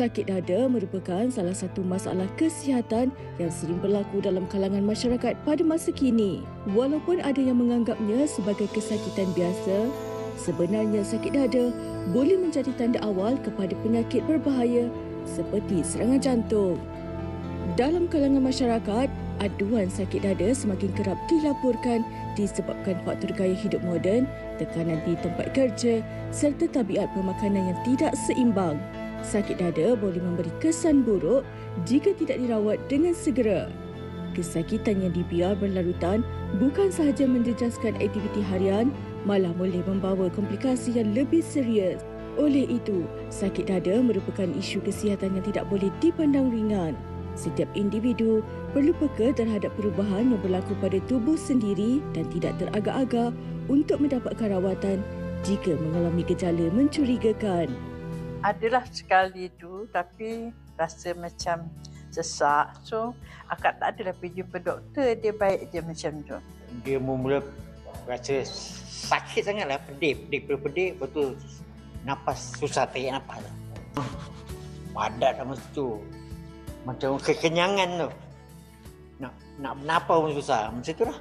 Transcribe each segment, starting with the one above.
Sakit dada merupakan salah satu masalah kesihatan yang sering berlaku dalam kalangan masyarakat pada masa kini. Walaupun ada yang menganggapnya sebagai kesakitan biasa, sebenarnya sakit dada boleh menjadi tanda awal kepada penyakit berbahaya seperti serangan jantung. Dalam kalangan masyarakat, aduan sakit dada semakin kerap dilaporkan disebabkan faktor gaya hidup moden, tekanan di tempat kerja serta tabiat pemakanan yang tidak seimbang sakit dada boleh memberi kesan buruk jika tidak dirawat dengan segera. Kesakitan yang dibiar berlarutan bukan sahaja menjejaskan aktiviti harian, malah boleh membawa komplikasi yang lebih serius. Oleh itu, sakit dada merupakan isu kesihatan yang tidak boleh dipandang ringan. Setiap individu perlu peka terhadap perubahan yang berlaku pada tubuh sendiri dan tidak teragak-agak untuk mendapatkan rawatan jika mengalami gejala mencurigakan adalah sekali tu tapi rasa macam sesak. So akak tak adalah pergi jumpa doktor, dia baik je macam tu. Dia mula rasa sakit sangatlah, pedih, pedih, pedih, pedih, betul nafas susah tarik nafas. Padat sama tu. Macam kekenyangan tu. Nak nak bernafas pun susah. Macam tu lah.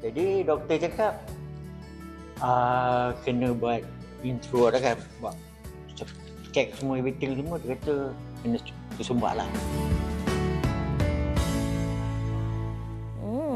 Jadi doktor cakap, uh, kena buat intro dah kan. Buat cek semua everything semua dia kata kena tersumbat lah.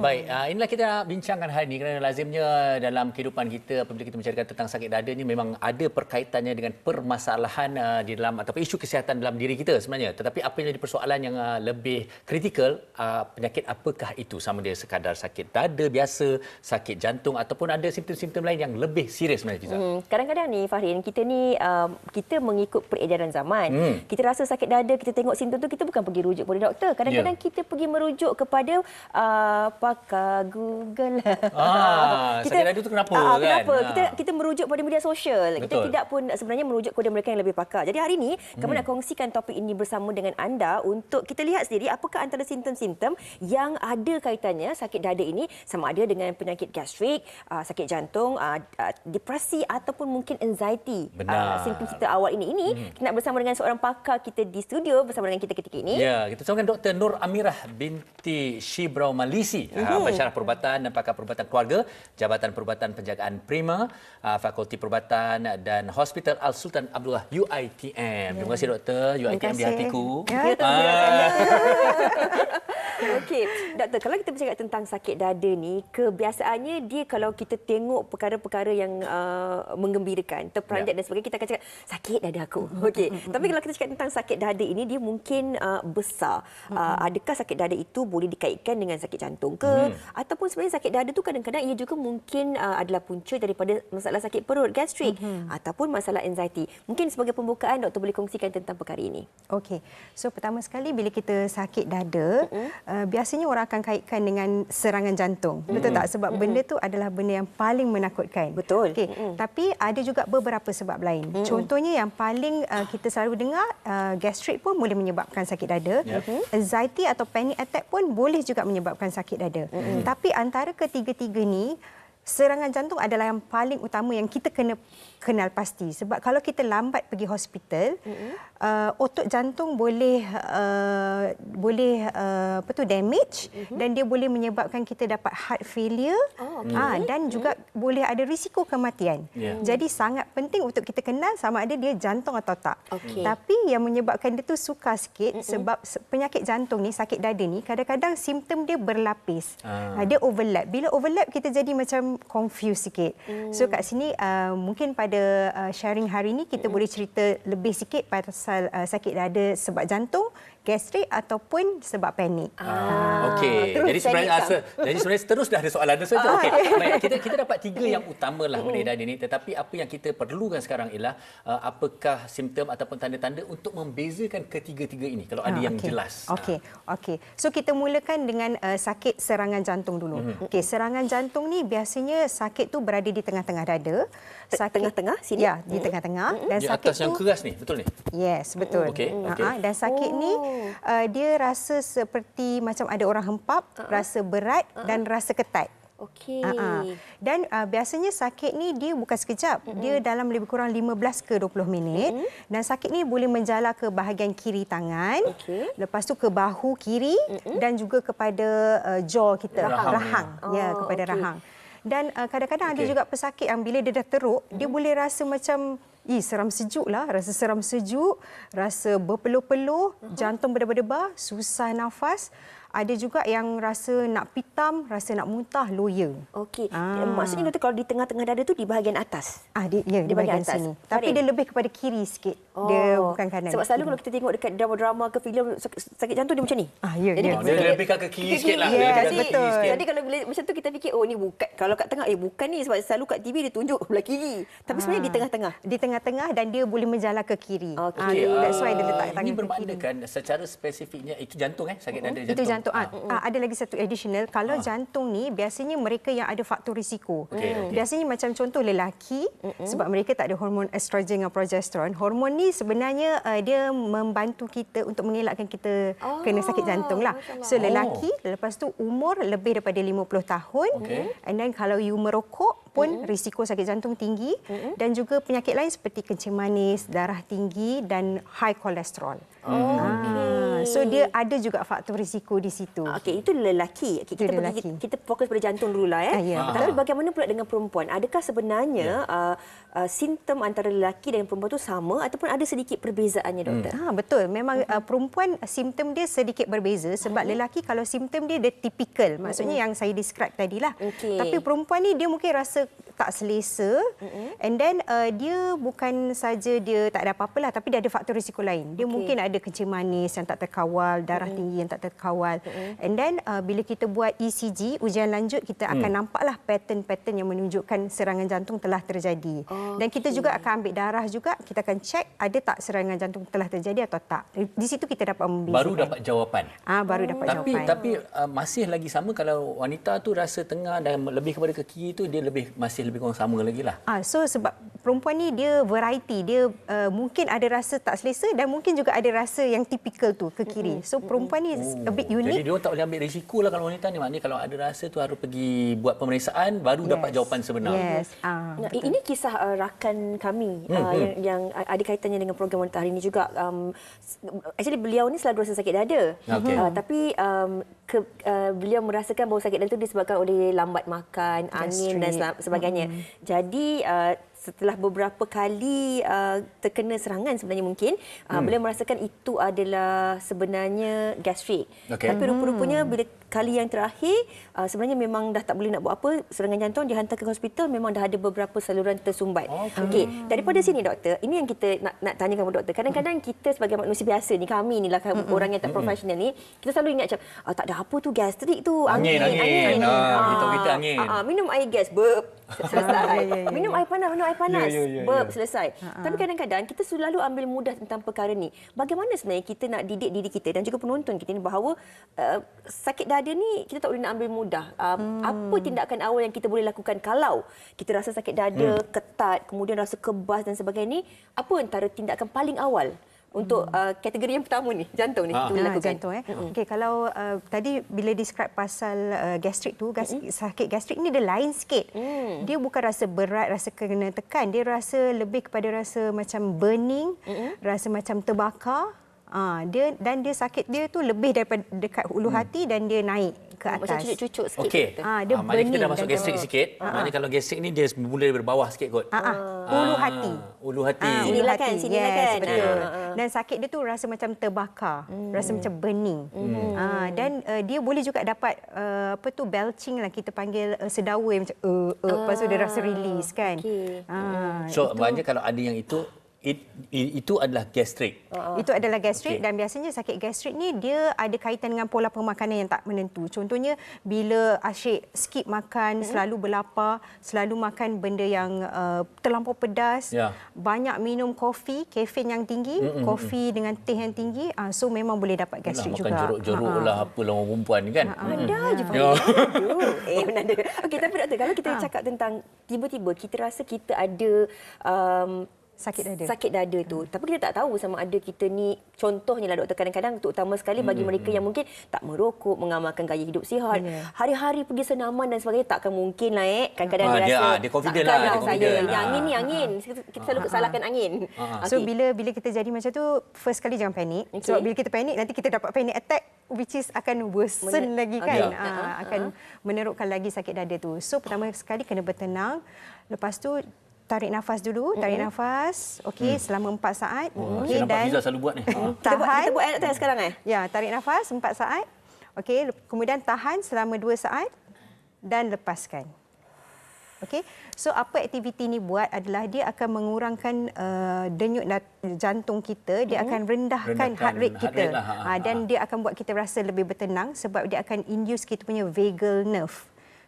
Baik, uh, inilah kita bincangkan hari ini kerana lazimnya dalam kehidupan kita apabila kita menceritakan tentang sakit dada ini memang ada perkaitannya dengan permasalahan uh, di dalam atau isu kesihatan dalam diri kita sebenarnya. Tetapi apa yang jadi persoalan yang uh, lebih kritikal, uh, penyakit apakah itu? Sama dia sekadar sakit dada biasa, sakit jantung ataupun ada simptom-simptom lain yang lebih serius sebenarnya Fiza. Hmm, kadang-kadang ni Fahrin, kita ni uh, kita mengikut peredaran zaman. Hmm. Kita rasa sakit dada, kita tengok simptom tu kita bukan pergi rujuk kepada doktor. Kadang-kadang yeah. kita pergi merujuk kepada uh, pakar Google. Ah, kita, sakit tu kenapa ah, kan? Kenapa? Ah. Kita kita merujuk pada media sosial. Betul. Kita tidak pun sebenarnya merujuk kepada mereka yang lebih pakar. Jadi hari ini hmm. kami nak kongsikan topik ini bersama dengan anda untuk kita lihat sendiri apakah antara simptom-simptom yang ada kaitannya sakit dada ini sama ada dengan penyakit gastrik, uh, sakit jantung, uh, uh, depresi ataupun mungkin anxiety. Benar. simptom kita awal ini. Ini hmm. kita nak bersama dengan seorang pakar kita di studio bersama dengan kita ketika ini. Ya, kita bersama dengan Dr. Nur Amirah binti Shibrau Malisi uh-huh. pensyarah perubatan dan pakar perubatan keluarga Jabatan Perubatan Penjagaan Prima uh, Fakulti Perubatan dan Hospital Al Sultan Abdullah UiTM. Terima kasih doktor UiTM di hatiku. Ya, ah. Okey, doktor, kalau kita bercakap tentang sakit dada ni, kebiasaannya dia kalau kita tengok perkara-perkara yang uh, menggembirakan, terperanjat ya. dan sebagainya, kita akan cakap sakit dada aku. Okey. Tapi kalau kita cakap tentang sakit dada ini, dia mungkin uh, besar. Uh, adakah sakit dada itu boleh dikaitkan dengan sakit jantung ke? Hmm. Ataupun sebenarnya sakit dada itu kadang-kadang ia juga mungkin uh, adalah punca daripada masalah sakit perut, gastrik hmm. ataupun masalah anxiety. Mungkin sebagai pembukaan doktor boleh kongsikan tentang perkara ini. Okey. So pertama sekali bila kita sakit dada, hmm uh, biasanya orang akan kaitkan dengan serangan jantung. Mm-hmm. Betul tak? Sebab mm-hmm. benda tu adalah benda yang paling menakutkan. Betul. Okay. Mm-hmm. Tapi ada juga beberapa sebab lain. Mm-hmm. Contohnya yang paling uh, kita selalu dengar, uh, gastrik pun boleh menyebabkan sakit dada. Mm-hmm. Anxiety atau panic attack pun boleh juga menyebabkan sakit dada. Mm-hmm. Tapi antara ketiga-tiga ni, serangan jantung adalah yang paling utama yang kita kena kenal pasti sebab kalau kita lambat pergi hospital mm-hmm. uh, otot jantung boleh uh, boleh uh, apa tu damage mm-hmm. dan dia boleh menyebabkan kita dapat heart failure oh, okay. uh, dan juga mm-hmm. boleh ada risiko kematian. Yeah. Jadi sangat penting untuk kita kenal sama ada dia jantung atau tak. Okay. Tapi yang menyebabkan dia tu suka sikit mm-hmm. sebab penyakit jantung ni sakit dada ni kadang-kadang simptom dia berlapis. Uh. Uh, dia overlap. Bila overlap kita jadi macam confused sikit. Mm. So kat sini uh, mungkin pada uh, sharing hari ini kita mm. boleh cerita lebih sikit pasal uh, sakit dada sebab jantung gastrik ataupun sebab panik. Ah, okey. Jadi sebenarnya asa, jadi sebenarnya terus dah ada soalan saja. Ah, okey. Baik, kita kita dapat tiga yang utamalah mengenai dada ini tetapi apa yang kita perlukan sekarang ialah uh, apakah simptom ataupun tanda-tanda untuk membezakan ketiga-tiga ini kalau ada ah, yang jelas. Okey. Ah. Okey. So kita mulakan dengan uh, sakit serangan jantung dulu. Mm-hmm. Okey, serangan jantung ni biasanya sakit tu berada di tengah-tengah dada. Sakit tengah-tengah sini. Ya, di tengah-tengah mm-hmm. dan di sakit atas tu, yang keras ni, betul ni? Yes, betul. Okey. Okay. Uh-huh. Dan sakit oh. ni uh, dia rasa seperti macam ada orang hempap, uh-huh. rasa berat uh-huh. dan rasa ketat. Okey. Uh-uh. Dan uh, biasanya sakit ni dia bukan sekejap. Mm-hmm. Dia dalam lebih kurang 15 ke 20 minit. Mm-hmm. Dan sakit ni boleh menjala ke bahagian kiri tangan. Okey. Lepas tu ke bahu kiri mm-hmm. dan juga kepada uh, jaw kita. Rahang. rahang. Oh, ya, kepada okey. rahang. Dan uh, kadang-kadang okay. ada juga pesakit yang bila dia dah teruk, mm-hmm. dia boleh rasa macam Ih, seram sejuk lah. Rasa seram sejuk, rasa berpeluh-peluh, uh-huh. jantung berdebar-debar, susah nafas. Ada juga yang rasa nak pitam, rasa nak muntah, loya. Okey. Ah. Maksudnya doktor kalau di tengah-tengah dada tu di bahagian atas. Ah, di, ya, di, Di bahagian bahagian, atas. sini. Tapi Farid? dia lebih kepada kiri sikit. Dia bukan kanan. Sebab selalu kalau kita tengok dekat drama-drama ke filem sak- sakit jantung dia macam ni. Ah, ya, Jadi ya. kita- Dia lebihkan ke kiri sikit lah. Ke betul. sikit. Jadi kalau bila macam tu kita fikir oh ni bukan kalau kat tengah eh bukan ni sebab selalu kat TV dia tunjuk belah kiri. Tapi sebenarnya di tengah-tengah. Di tengah-tengah dan dia boleh menjala ke kiri. Okey. Ah, that's why dia letak Ah, tangan Ini ke bermakna kan secara spesifiknya itu jantung eh sakit dada jantung. Itu jantung. Ah, Ah. ah, ada lagi satu additional. Kalau jantung ni biasanya mereka yang ada faktor risiko. Okey, okey. Biasanya macam contoh lelaki sebab mereka tak ada hormon estrogen dan progesteron. Hormon ni sebenarnya uh, dia membantu kita untuk mengelakkan kita Oh, kena sakit jantung lah. So lelaki lepas tu umur lebih daripada 50 tahun. Okey. And then kalau you merokok pun risiko sakit jantung tinggi dan juga penyakit lain seperti kencing manis, darah tinggi dan high kolesterol. Oh, Ah, so dia ada juga faktor risiko di situ. Ah, Okey, itu lelaki. Okay, Itu kita lelaki. pergi kita fokus pada jantung dululah eh. Ah, ya, Tapi bagaimana pula dengan perempuan? Adakah sebenarnya uh, uh, simptom antara lelaki dan perempuan itu sama ataupun ada sedikit perbezaannya doktor? Ha, betul. Memang uh, perempuan simptom dia sedikit berbeza sebab lelaki kalau simptom dia dia typical. Maksudnya yang saya describe tadilah. Okey. Tapi perempuan ni dia mungkin rasa tak selesa and then uh, dia bukan saja dia tak ada apa-apa lah tapi dia ada faktor risiko lain. Dia Okey. mungkin ada kencing manis yang tak terkawal, darah tinggi yang tak terkawal. And then uh, bila kita buat ECG, ujian lanjut kita akan nampaklah pattern-pattern yang menunjukkan serangan jantung telah terjadi. Dan kita juga akan ambil darah juga, kita akan check ada tak serangan jantung telah terjadi atau tak. Di situ kita dapat membezakan. Baru dapat jawapan. Ah baru dapat Tapi jawapan. tapi uh, masih lagi sama kalau wanita tu rasa tengah dan lebih kepada ke kiri tu dia lebih masih lebih kurang sama lagi lah. Ah, so sebab perempuan ni dia variety, dia uh, mungkin ada rasa tak selesa dan mungkin juga ada rasa yang tipikal tu ke kiri. So perempuan ni a bit Jadi unik. dia orang tak boleh ambil risiko lah kalau wanita ni. Maknanya kalau ada rasa tu harus pergi buat pemeriksaan baru Yes. dapat jawapan sebenar. Yes. Ah, Nah, ini kisah uh, rakan kami Hmm, uh, yang, yang ada kaitannya dengan program wanita hari ini juga. Um, actually beliau ni selalu rasa sakit dada. Okey. Uh, tapi um, ke, uh, beliau merasakan bahawa sakit dada itu disebabkan oleh lambat makan, angin dan sebagainya. Jadi uh, setelah beberapa kali uh, terkena serangan sebenarnya mungkin uh, beliau merasakan itu adalah sebenarnya gastrik. Okey. Tapi rupa-rupanya bila kali yang terakhir uh, sebenarnya memang dah tak boleh nak buat apa serangan jantung dihantar ke hospital memang dah ada beberapa saluran tersumbat. Okey. Okey, daripada sini doktor, ini yang kita nak nak tanyakan kepada doktor. Kadang-kadang kita sebagai manusia biasa ni, kami ni lah kan, orang yang tak profesional ni, kita selalu ingat macam ah, tak ada apa tu gastrik tu, Angin, angin. Ah, beritahu kita angin. Ah, ah, minum air gas, burp, selesai. Ya, ya, ya, minum air panas, minum air panas, Ya, ya, ya, burp, ya. selesai. Tapi kadang-kadang kita selalu ambil mudah tentang perkara ni. Bagaimana sebenarnya kita nak didik diri kita dan juga penonton kita ni bahawa uh, sakit dada ni kita tak boleh nak ambil mudah. Uh, hmm. Apa tindakan awal yang kita boleh lakukan kalau kita rasa sakit dada, hmm. ketat, kemudian rasa kebas dan sebagainya ni, apa antara tindakan paling awal untuk uh, kategori yang pertama ni, jantung ni Ah. kita boleh Ah, lakukan? jantung eh. Okey kalau uh, tadi bila describe pasal uh, gastrik tu, gas, sakit gastrik ni dia lain sikit. Mm. Dia bukan rasa berat, rasa kena tekan, dia rasa lebih kepada rasa macam burning, rasa macam terbakar. Ah, dia dan dia sakit dia tu lebih daripada dekat hulu hati dan dia naik ke atas. Macam cucuk-cucuk sikit. Okey. Ah, dia Ah, maknanya kita dah masuk gastrik sikit. Maknanya kalau gastrik ni dia mula dari bawah sikit kot. Ah, ah, hulu Ah, hati. Ulu hati. Ah, Sini ulu lah hati. kan, sini lah yes, kan. betul. Ah, ah, ah. Dan sakit dia tu rasa macam terbakar, Hmm. rasa macam burning. Ah, dan uh, dia boleh juga dapat uh, apa tu belching lah kita panggil uh, sedawa yang macam uh, uh, lepas tu dia rasa release kan. okey. Ah, So maknanya kalau ada yang itu it, it, itu adalah gastrik. Itu adalah gastrik Okey. dan biasanya sakit gastrik ni dia ada kaitan dengan pola pemakanan yang tak menentu. Contohnya bila asyik skip makan, selalu berlapar, selalu makan benda yang uh, terlampau pedas, Ya. banyak minum kopi, kafein yang tinggi, kopi dengan teh yang tinggi, uh, so memang boleh dapat gastrik makan juga. jeruk-jeruk Ha-ha. lah apa lah orang perempuan kan. Anda je Ya. Aduh. Eh menanda. Okey tapi doktor kalau kita cakap tentang tiba-tiba kita rasa kita ada um, sakit dada. sakit dada tu. Tapi kita tak tahu sama ada kita ni contohnya lah doktor kadang-kadang terutama sekali bagi mereka yang mungkin tak merokok, mengamalkan gaya hidup sihat, Ya. hari-hari pergi senaman dan sebagainya takkan mungkin lah eh. Kadang-kadang Ah, dia, dia- rasa ah, dia confident lah, dia saya. confident. Yang Ah. angin ni angin. Kita, kita selalu salahkan angin. So bila bila kita jadi macam tu first kali jangan panik. Okey. Sebab bila kita panik nanti kita dapat panic attack which is akan worsen Men- lagi Okey. kan. Ah, Ah, akan menerukkan lagi sakit dada tu. So pertama sekali kena bertenang. Lepas tu tarik nafas dulu, tarik nafas. Okey selama 4 saat. Oh, Okey saya nampak dan Fiza selalu buat ni. Ah. Kita buat, kita tahan. buat doktor sekarang eh? Ya, tarik nafas 4 saat. Okey, kemudian tahan selama 2 saat dan lepaskan. Okey. So apa aktiviti ni buat adalah dia akan mengurangkan uh, denyut nat- jantung kita, dia akan rendahkan, Rendahkan heart rate heart kita. rate lah, ha, dan dia akan buat kita rasa lebih bertenang sebab dia akan induce kita punya vagal nerve.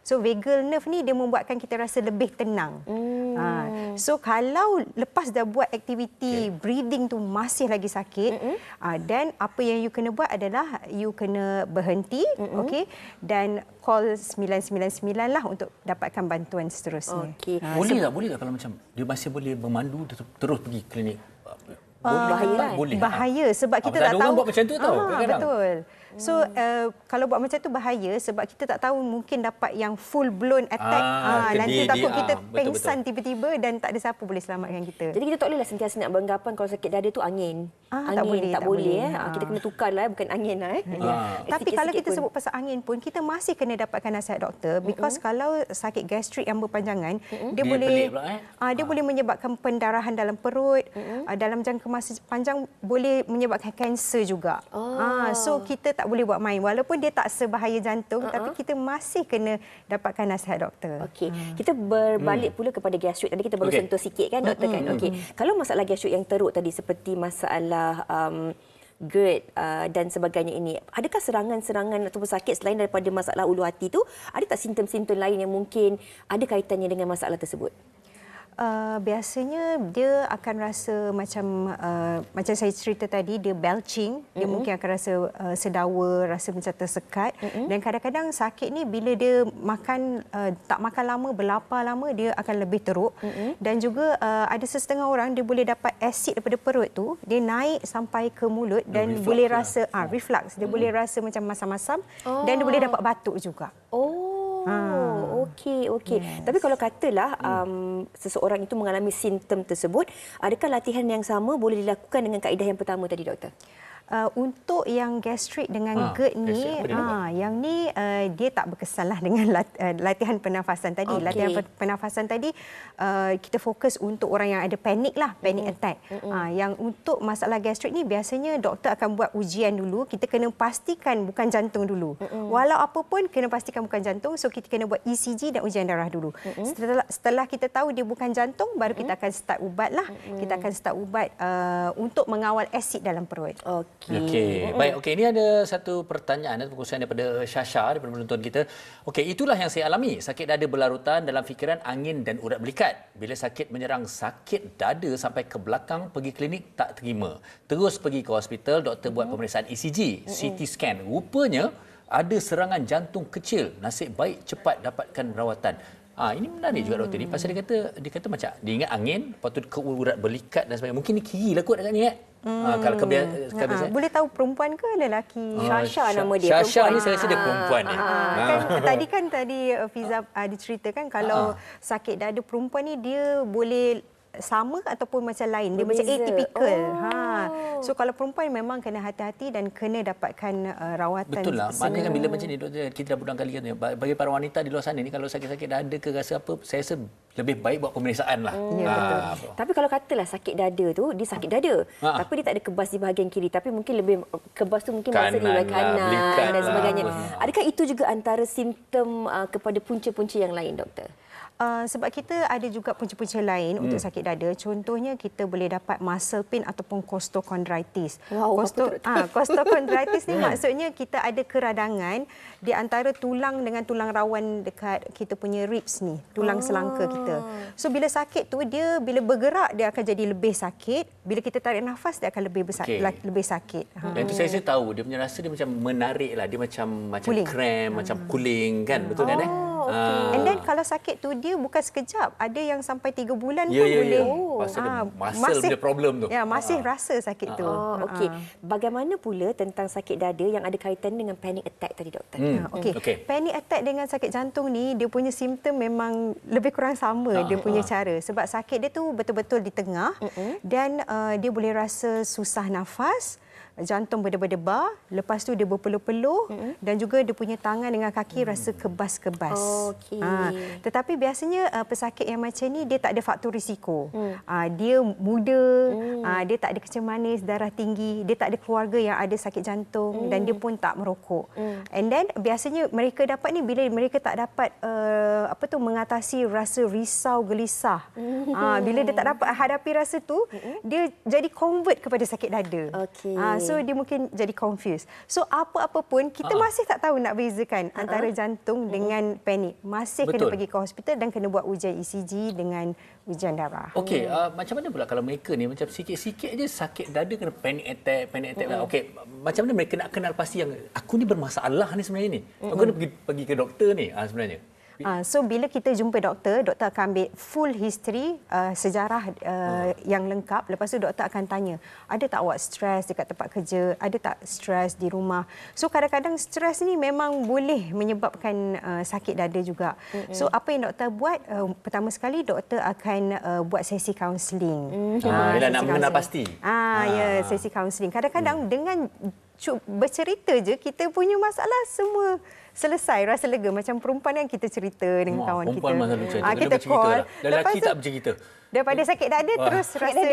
So vagal nerve ni dia membuatkan kita rasa lebih tenang. Hmm. Ha, so kalau lepas dah buat aktiviti okay. breathing tu masih lagi sakit, mm dan apa yang you kena buat adalah you kena berhenti, mm okey dan call 999 lah untuk dapatkan bantuan seterusnya. Okey. Boleh tak? Boleh tak kalau macam dia masih boleh memandu ter- terus pergi klinik? bahaya tak? kan? Boleh. Bahaya sebab Ah, kita betul. tak Ada tahu. orang buat macam tu tau, Ah, kadang-kadang. betul. So uh, kalau buat macam tu bahaya sebab kita tak tahu mungkin dapat yang full blown attack. Ah, Ah, nanti dia- takut dia- kita ah, pengsan tiba-tiba dan tak ada siapa boleh selamatkan kita. Jadi kita tak bolehlah sentiasa nak beranggapan kalau sakit dada tu angin. Ah, angin tak boleh, tak, tak boleh, boleh. eh. Ah, Ah. Kita kena tukar lah bukan angin lah eh. Ah. Tapi kalau kita pun. sebut pasal angin pun kita masih kena dapatkan nasihat doktor because kalau sakit gastrik yang berpanjangan dia, Dia boleh pula, eh? ah, dia boleh menyebabkan pendarahan dalam perut ah, dalam jangka masa panjang boleh menyebabkan kanser juga. Oh. Ah so kita tak boleh buat main walaupun dia tak sebahaya jantung tapi kita masih kena dapatkan nasihat doktor. Okey, kita berbalik pula kepada gastrik. Tadi kita baru Okey. sentuh sikit kan doktor kan. Okey. Kalau masalah gastrik yang teruk tadi seperti masalah um, GERD uh, dan sebagainya ini, adakah serangan-serangan ataupun sakit selain daripada masalah ulu hati tu, ada tak simptom-simptom lain yang mungkin ada kaitannya dengan masalah tersebut? Uh, biasanya dia akan rasa macam uh, macam saya cerita tadi dia belching dia mm-hmm. mungkin akan rasa uh, sedawa rasa macam tersekat mm-hmm. dan kadang-kadang sakit ni bila dia makan uh, tak makan lama berlapar lama dia akan lebih teruk mm-hmm. dan juga uh, ada sesetengah orang dia boleh dapat asid daripada perut tu dia naik sampai ke mulut dan reflux boleh lah. rasa ah reflux dia boleh rasa macam masam-masam dan dia boleh dapat batuk juga Oh, Ah. Okey, okey. Yes. Tapi kalau katalah um, seseorang itu mengalami simptom tersebut, adakah latihan yang sama boleh dilakukan dengan kaedah yang pertama tadi, doktor? Uh, untuk yang gastrik dengan GERD ni, ah, yang ni uh, dia tak berkesan lah dengan lat, uh, latihan pernafasan tadi. Okey. Latihan per- pernafasan tadi uh, kita fokus untuk orang yang ada panik lah, panic attack. Ah, yang untuk masalah gastrik ni biasanya doktor akan buat ujian dulu. Kita kena pastikan bukan jantung dulu. Walau apa pun kena pastikan bukan jantung. So kita kena buat ECG dan ujian darah dulu. Setelah setelah kita tahu dia bukan jantung, baru kita akan start ubat lah. Kita akan start ubat uh, untuk mengawal asid dalam perut. Okey. Okey, baik. Okey, ini ada satu pertanyaan atau perkongsian daripada Syasha daripada penonton kita. Okey, itulah yang saya alami. Sakit dada berlarutan dalam fikiran angin dan urat belikat. Bila sakit menyerang sakit dada sampai ke belakang pergi klinik tak terima. Terus pergi ke hospital, doktor buat pemeriksaan ECG, CT scan. Rupanya ada serangan jantung kecil. Nasib baik cepat dapatkan rawatan. Ah ini menarik juga doktor ni pasal dia kata dia kata macam dia ingat angin, lepas tu ke urat belikat dan sebagainya. Mungkin ni kiri lah kot agak ni eh. Ah, kalau kebia- Ha, kebiasaan. boleh tahu perempuan ke lelaki? Ah, Syasha Sya- nama dia, Syasha perempuan. ni saya rasa dia perempuan ni. Ah, kan tadi kan tadi uh, Fiza uh, diceritakan kalau Ah. sakit dada perempuan ni dia boleh sama ataupun macam lain dia macam Berbeza. atypical Oh. ha so kalau perempuan memang kena hati-hati dan kena dapatkan uh, rawatan Betul lah. Maknanya kan bila macam ni doktor kita dah berulang kali kata bagi para wanita di luar sana ni kalau sakit-sakit dada ke rasa apa saya rasa lebih baik buat pemeriksaan lah. Ya, betul. Tapi kalau katalah sakit dada tu, dia sakit dada. Ha. Tapi dia tak ada kebas di bahagian kiri. Tapi mungkin lebih kebas tu mungkin berasal di Kanan bahagian lah, kanan belikat dan lah, sebagainya. apa. Adakah itu juga antara simptom uh, kepada punca-punca yang lain, doktor? Uh, sebab kita ada juga punca-punca lain hmm. untuk sakit dada. Contohnya kita boleh dapat muscle pain ataupun costochondritis. Wow, doktor? ah, costochondritis ni maksudnya kita ada keradangan di antara tulang dengan tulang rawan dekat kita punya ribs ni, tulang Ah. selangka kita. So bila sakit tu dia bila bergerak dia akan jadi lebih sakit. Bila kita tarik nafas dia akan lebih besar, Okey. lebih sakit. Ha. Dan tu saya rasa tahu dia punya rasa dia macam menarik lah. Dia macam macam Kuling. krem, macam kuling kan. Betul kan eh? Oh, Oh, okey. Ah. And then kalau sakit tu dia bukan sekejap. Ada yang sampai tiga bulan Ya, pun ya, ya. boleh. Oh. Pasal dia Ah, muscle punya problem tu. Ya, masih Ah. rasa sakit tu. Oh, Ah, okey. ah. Bagaimana pula tentang sakit dada yang ada kaitan dengan panic attack tadi doktor? Hmm. Ah, Okey. Okey. Panic attack dengan sakit jantung ni dia punya simptom memang lebih kurang sama Ah, dia punya ah. cara sebab sakit dia tu betul-betul di tengah dan uh, dia boleh rasa susah nafas jantung berdebar-debar lepas tu dia berpeluh-peluh dan juga dia punya tangan dengan kaki rasa kebas-kebas. Okey. Ah, tetapi biasanya uh, pesakit yang macam ni dia tak ada faktor risiko. Ah, dia muda, ah, dia tak ada kecil manis, darah tinggi, dia tak ada keluarga yang ada sakit jantung dan dia pun tak merokok. And then biasanya mereka dapat ni bila mereka tak dapat uh, apa tu mengatasi rasa risau gelisah. Ah, bila dia tak dapat hadapi rasa tu, dia jadi convert kepada sakit dada. Okey. Ah, so dia mungkin jadi confused. So apa-apa pun kita Ah. masih tak tahu nak bezakan antara jantung dengan panik. Masih kena Betul. pergi ke hospital dan kena buat ujian ECG dengan ujian darah. Okey, uh, macam mana pula kalau mereka ni macam sikit-sikit je sakit dada kena panic attack, panic attack lah. Okey, macam mana mereka nak kenal pasti yang aku ni bermasalah ni sebenarnya ni. Aku kena pergi pergi ke doktor ni uh, sebenarnya. Ah, so bila kita jumpa doktor, doktor akan ambil full history uh, sejarah uh, yang lengkap. Lepas tu doktor akan tanya, ada tak awak stres dekat tempat kerja? Ada tak stres di rumah? So kadang-kadang stres ni memang boleh menyebabkan uh, sakit dada juga. So apa yang doktor buat? Uh, pertama sekali doktor akan uh, buat sesi kaunseling. Ah, yelah, nak sesi mengenal pasti. Ah, ya, Ah. sesi kaunseling. Kadang-kadang dengan cu- bercerita je kita punya masalah semua selesai rasa lega macam perempuan yang kita cerita dengan Wah, kawan kita. perempuan. Ah, Kena kita call. lah. Lelaki tak bercerita. Daripada sakit dada Wah. terus rasa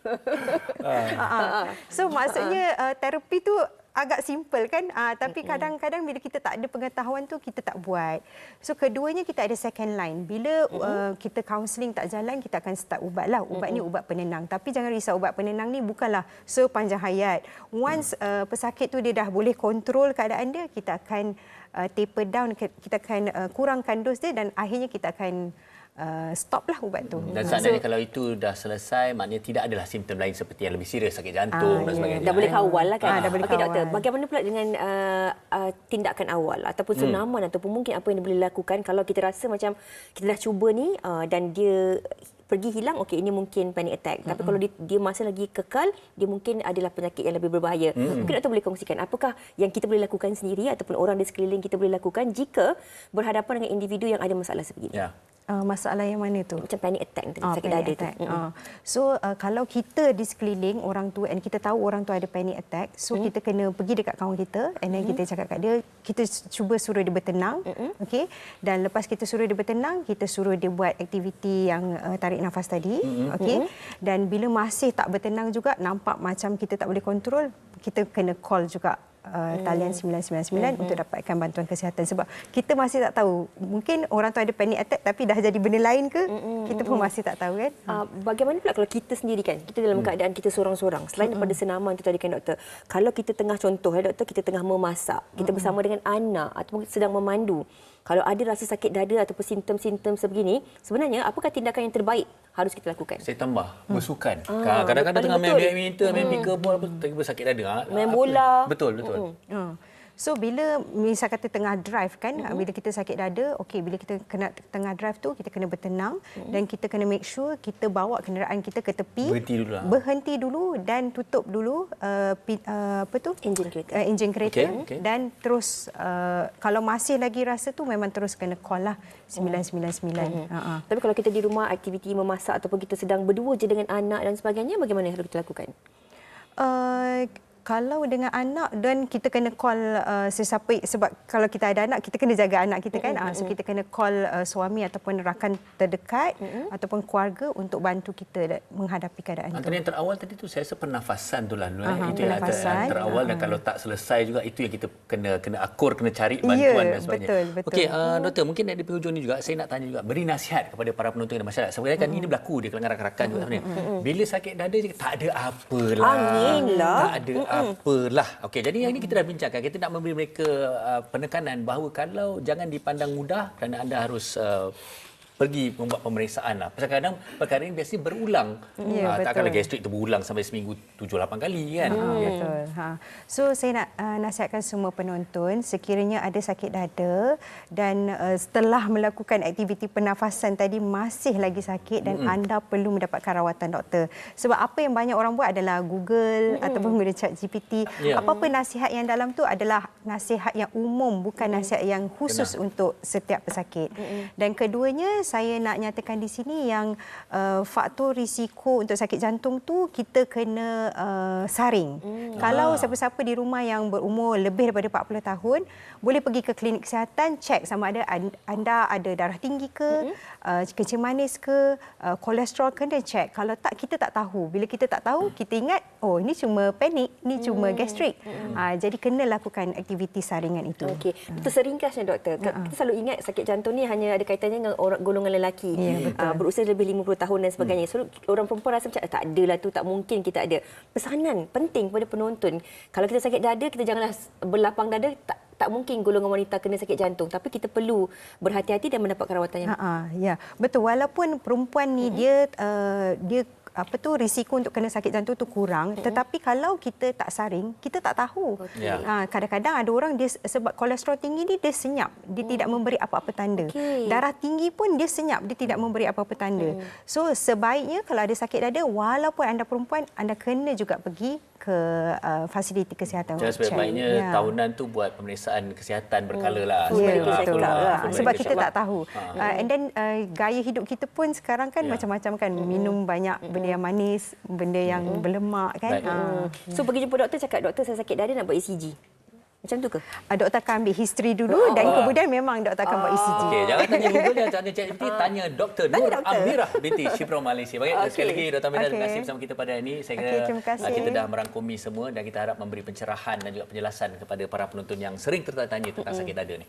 Ah, ah. So maksudnya uh, terapi tu agak simple kan uh, tapi kadang-kadang bila kita tak ada pengetahuan tu kita tak buat. So keduanya kita ada second line. Bila uh, kita counselling tak jalan kita akan start ubat lah. Ubat ni ubat penenang. Tapi jangan risau ubat penenang ni bukanlah sepanjang hayat. Once uh, pesakit tu dia dah boleh kontrol keadaan dia kita akan uh, taper down kita akan uh, kurangkan dos dia dan akhirnya kita akan uh, stop lah ubat tu. Dan seandainya kalau itu dah selesai, maknanya tidak adalah simptom lain seperti yang lebih serius, sakit jantung Ah, dan ya. sebagainya. Dah boleh eh. kawal lah kan? Ah, dah boleh Okey kawal. doktor, bagaimana pula dengan uh, uh, tindakan awal ataupun Hmm. senaman ataupun mungkin apa yang boleh dilakukan kalau kita rasa macam kita dah cuba ni uh, dan dia pergi hilang, okey ini mungkin panic attack. Tapi kalau dia, dia masih lagi kekal, dia mungkin adalah penyakit yang lebih berbahaya. Hmm. Mungkin doktor boleh kongsikan apakah yang kita boleh lakukan sendiri ataupun orang di sekeliling kita boleh lakukan jika berhadapan dengan individu yang ada masalah sebegini. Ya. Uh, masalah yang mana tu? Macam panic attack tadi, Ah, sakit dada attack. tu. Mm-mm. Ah. So uh, kalau kita di sekeliling orang tu and kita tahu orang tu ada panic attack, so Mm. kita kena pergi dekat kawan kita and then kita cakap kat dia, kita cuba suruh dia bertenang, okey. Dan lepas kita suruh dia bertenang, kita suruh dia buat aktiviti yang uh, tarik nafas tadi, okey. Dan bila masih tak bertenang juga, nampak macam kita tak boleh kontrol, kita kena call juga uh, talian 999 untuk dapatkan bantuan kesihatan. Sebab kita masih tak tahu. Mungkin orang tu ada panic attack tapi dah jadi benda lain ke kita pun masih tak tahu kan? Uh, bagaimana pula kalau kita sendiri kan? Kita dalam keadaan kita seorang-seorang. Selain daripada senaman tu tadi kan doktor kalau kita tengah contoh ya doktor kita tengah memasak kita bersama dengan anak ataupun sedang memandu kalau ada rasa sakit dada ataupun simptom-simptom sebegini sebenarnya apakah tindakan yang terbaik harus kita lakukan Saya tambah bersukan. Ah, Kadang-kadang tengah main badminton, main pickleball apa tiba sakit dada. Main bola. Betul, betul. Uh. So bila misal kata tengah drive kan mm-hmm. bila kita sakit dada okey bila kita kena tengah drive tu kita kena bertenang mm-hmm. dan kita kena make sure kita bawa kenderaan kita ke tepi Berhenti dulu lah. berhenti dulu dan tutup dulu uh, pi, uh, apa tu Enjin kereta. uh, enjin kereta Okey, okey. dan terus uh, kalau masih lagi rasa tu memang terus kena call lah 999 mm-hmm. uh-huh. tapi kalau kita di rumah aktiviti memasak ataupun kita sedang berdua je dengan anak dan sebagainya bagaimana yang harus kita lakukan Uh, kalau dengan anak dan kita kena call uh, sesiapa sebab kalau kita ada anak kita kena jaga anak kita kan mm-hmm. uh, so kita kena call uh, suami ataupun rakan terdekat mm-hmm. ataupun keluarga untuk bantu kita da- menghadapi keadaan Antara itu. yang terawal tadi tu saya rasa pernafasan tu lah. Eh. Aha, itu yang antara terawal dan Aha. kalau tak selesai juga itu yang kita kena kena akur, kena cari Ya, bantuan dan sebagainya. betul, betul. Okey, uh, doktor mungkin di penghujung ni juga saya nak tanya juga beri nasihat kepada para penonton dan masyarakat. Sebenarnya kan ini berlaku di kalangan rakan-rakan juga sebenarnya. Bila sakit dada je tak ada apalah. Angin lah. Tak ada apalah. Okey, jadi yang ini kita dah bincangkan. Kita nak memberi mereka uh, penekanan bahawa kalau jangan dipandang mudah kerana anda harus uh, pergi membuat pemeriksaan lah. Pasal kadang perkara ini biasanya berulang. Ya, Ah, takkanlah gastrik itu berulang sampai seminggu 7-8 kali kan. Ha, betul. Ha. So saya nak uh, nasihatkan semua penonton sekiranya ada sakit dada dan uh, setelah melakukan aktiviti pernafasan tadi masih lagi sakit dan mm-hmm. anda perlu mendapatkan rawatan doktor. Sebab apa yang banyak orang buat adalah Google mm-hmm. ataupun guna chat GPT. Ya. Apa-apa nasihat yang dalam tu adalah nasihat yang umum bukan nasihat yang khusus Kena. untuk setiap pesakit. Mm-hmm. Dan keduanya saya nak nyatakan di sini yang uh, faktor risiko untuk sakit jantung tu kita kena uh, saring. Mm. Kalau Ah. siapa-siapa di rumah yang berumur lebih daripada 40 tahun boleh pergi ke klinik kesihatan cek sama ada an- anda ada darah tinggi ke, mm-hmm. uh, kencing manis ke, uh, kolesterol kena cek. Kalau tak kita tak tahu. Bila kita tak tahu kita ingat oh ini cuma panik, ni cuma gastrik. Mm. Uh, jadi kena lakukan aktiviti saringan itu. Okey, betul seringkasnya doktor. Kita selalu ingat sakit jantung ni hanya ada kaitannya dengan orang golongan lelaki. Ya, betul. Uh, berusia lebih 50 tahun dan sebagainya. So orang perempuan rasa macam "Ah, tak adalah tu, tak mungkin kita ada. Pesanan penting kepada penonton. Kalau kita sakit dada, kita janganlah berlapang dada tak tak mungkin golongan wanita kena sakit jantung tapi kita perlu berhati-hati dan mendapatkan rawatan yang Ha ya, betul. Walaupun perempuan ni mm-hmm. dia uh, dia apa tu risiko untuk kena sakit jantung tu kurang mm-hmm. tetapi kalau kita tak saring kita tak tahu Ya. ha, kadang-kadang ada orang dia sebab kolesterol tinggi ni dia senyap dia mm. tidak memberi apa-apa tanda Okey. darah tinggi pun dia senyap dia tidak memberi apa-apa tanda mm. so sebaiknya kalau ada sakit dada walaupun anda perempuan anda kena juga pergi ke uh, fasiliti kesihatan Jadi sebaiknya Ya. tahunan tu buat pemeriksaan kesihatan berkala lah. Full Ya, medical Ah, check-up full- lah. full Sebab kita tak tahu. Uh, and then uh, gaya hidup kita pun sekarang kan Ya. macam-macam kan. Minum banyak benda yang manis, benda yang berlemak kan. Baik. Uh, So pergi jumpa doktor cakap doktor saya sakit dada nak buat ECG. Macam tu ke? uh, doktor akan ambil history dulu dan kemudian memang doktor akan buat E ECG. Okey, jangan tanya Google, jangan tanya ChatGPT, tanya Dr. Nur doktor. Amirah binti Shipro Malaysia. Baik, Okey. sekali lagi Dr. Amirah terima Okey. kasih bersama kita pada hari ini. Saya kira terima kasih. ah, kita dah merangkumi semua dan kita harap memberi pencerahan dan juga penjelasan kepada para penonton yang sering tertanya tentang sakit dada ni.